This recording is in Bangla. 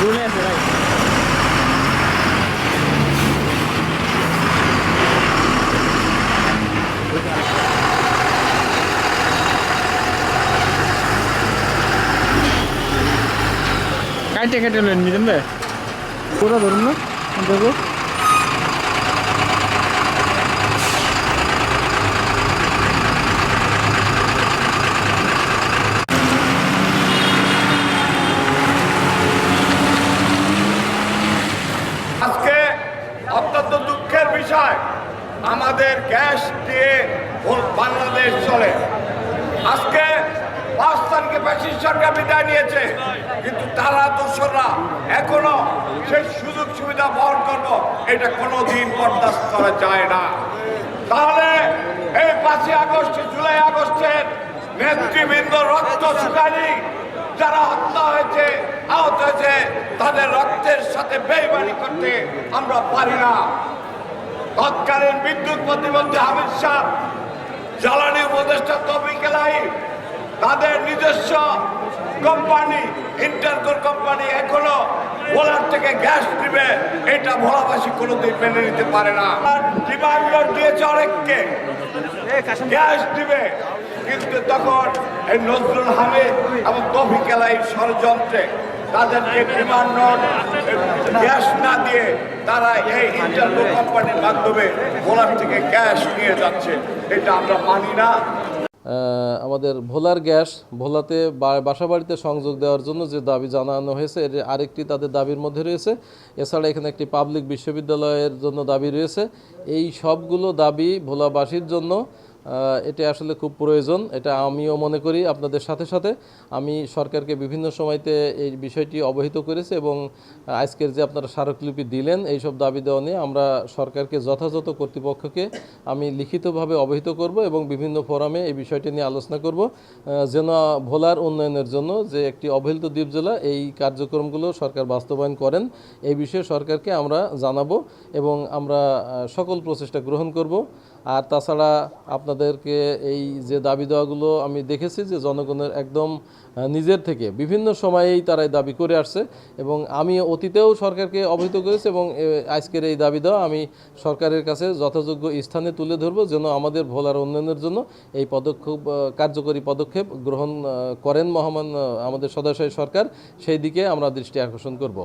রুলে আছে রাইট কাটে কাটে নেন নিতেন পুরো ধরুন না দেখো। বিষয় আমাদের গ্যাস দিয়ে বাংলাদেশ চলে। আজকে পাঁচ তারিখে ব্যাসিস সরকার বিদায় নিয়েছে, কিন্তু তারা দোসররা এখনও সেই সুযোগ সুবিধা বহন করব, এটা কোনো দিন বরদাস্ত করা যায় না। তাহলে এই পাঁচই আগস্ট, জুলাই আগস্টের নেতৃবৃন্দ রক্ত শুকানি যারা হত্যা হয়েছে, আহত হয়েছে, তাদের রক্তের সাথে বেইমানি করতে আমরা পারি না। তৎকালীন বিদ্যুৎ প্রতিমন্ত্রী হামিদ শাহ, জ্বালানি উপদেষ্টা তফিক এলাই তাদের নিজস্ব কোম্পানি, ইন্টারকোর কোম্পানি এখনও ভোলার থেকে গ্যাস দিবে এটা ভোলাবাসী কোনোদিন মেনে নিতে পারে না। ডিমান্ড দিয়েছে অনেককে। গ্যাস দিবে কিন্তু তখন এই নজরুল হামিদ এবং তফিক এলাই ষড়যন্ত্রে তাদেরকে ডিমান্ড নোট গ্যাস না দিয়ে তারা এই ইন্টারকো কোম্পানির মাধ্যমে ভোলার থেকে গ্যাস নিয়ে যাচ্ছে। এটা আমরা মানি না। আমাদের ভোলার গ্যাস ভোলাতে বা- বাসাবাড়িতে সংযোগ দেওয়ার জন্য যে দাবি জানানো হয়েছে, এর আরেকটি তাদের দাবির মধ্যে রয়েছে। এছাড়া এখানে একটি পাবলিক বিশ্ববিদ্যালয়ের জন্য দাবি রয়েছে। এই সবগুলো দাবি ভোলাবাসীর জন্য এটা আসলে খুব প্রয়োজন, এটা আমিও মনে করি আপনাদের সাথে সাথে। আমি সরকারকে বিভিন্ন সময়তে এই বিষয়টি অবহিত করেছি এবং আজকের যে আপনারা স্মারকলিপি দিলেন, এইসব দাবি দেওয়া নিয়ে আমরা সরকারকে যথাযথ কর্তৃপক্ষকে আমি লিখিতভাবে অবহিত করব এবং বিভিন্ন ফোরামে এই বিষয়টি নিয়ে আলোচনা করব। যেন ভোলার উন্নয়নের জন্য যে একটি অবহেলিত দ্বীপ জেলা এই কার্যক্রমগুলো সরকার বাস্তবায়ন করেন, এই বিষয়ে সরকারকে আমরা জানাব এবং আমরা সকল প্রচেষ্টা গ্রহণ করব। আর তাছাড়া আপনাদেরকে এই যে দাবি দেওয়াগুলো আমি দেখেছি যে জনগণের একদম নিজের থেকে বিভিন্ন সময়েই তারা এই দাবি করে আসছে এবং আমি অতীতেও সরকারকে অবহিত করেছি এবং আজকের এই দাবি দেওয়া আমি সরকারের কাছে যথাযোগ্য স্থানে তুলে ধরবো যেন আমাদের ভোলার উন্নয়নের জন্য এই পদক্ষেপ কার্যকরী পদক্ষেপ গ্রহণ করেন মহামান আমাদের সদস্য সরকার। সেই দিকে আমরা দৃষ্টি আকর্ষণ করব।